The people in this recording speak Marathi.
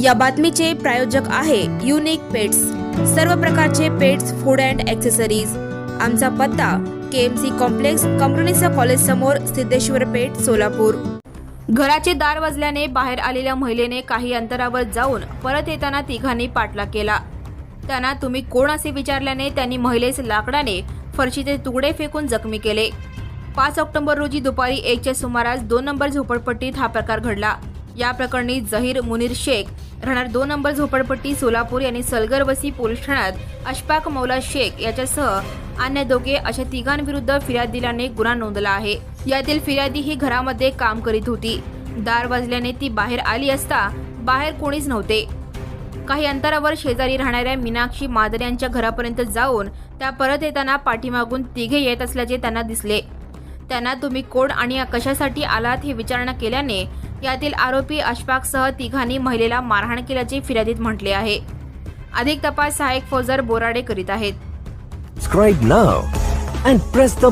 या बातमीचे प्रायोजक आहे युनिक पेट्स सर्व प्रकारचे पेट्स फूड अँड ॲक्सेसरीज आमचा पत्ता के एम सी कॉम्प्लेक्स कंपनीचा कॉलेज समोर सिद्धेश्वर पेठ सोलापूर. घराचे दार वाजल्याने बाहेर आलेल्या महिलेने काही अंतरावर जाऊन परत येताना तिघांनी पाठलाग केला. त्यांना तुम्ही कोण असे विचारल्याने त्यांनी महिलेस लाकडाने फरशीचे तुकडे फेकून जखमी केले. पाच ऑक्टोबर रोजी दुपारी एकच्या सुमारास दोन नंबर झोपडपट्टीत हा प्रकार घडला. या प्रकरणी जहीर मुनीर शेख राहणार दोन नंबर झोपडपट्टी सोलापूर यांनी सलगरवसी पोलीस ठाण्यात अशफाक मौला शेख याच्यासह अन्य दोघे अशा तिघांविरुद्ध फिर्याद दिल्याने गुन्हा नोंदला आहे. यातील फिर्यादी ही घरामध्ये काम करीत होती. दार वाजल्याने ती बाहेर आली असता बाहेर कोणीच नव्हते. काही अंतरावर शेजारी राहणाऱ्या मीनाक्षी मादर यांच्या घरापर्यंत जाऊन त्या परत येताना पाठीमागून तिघे येत असल्याचे त्यांना दिसले. त्यांना तुम्ही कोण आणि कशासाठी आलात हे विचारणा केल्याने यातील आरोपी अशफाकसह तिघांनी महिलेला मारहाण केल्याचे फिर्यादीत म्हटले आहे. अधिक तपास सहाय्यक फौजदार बोराडे करीत आहेत. Subscribe now and press the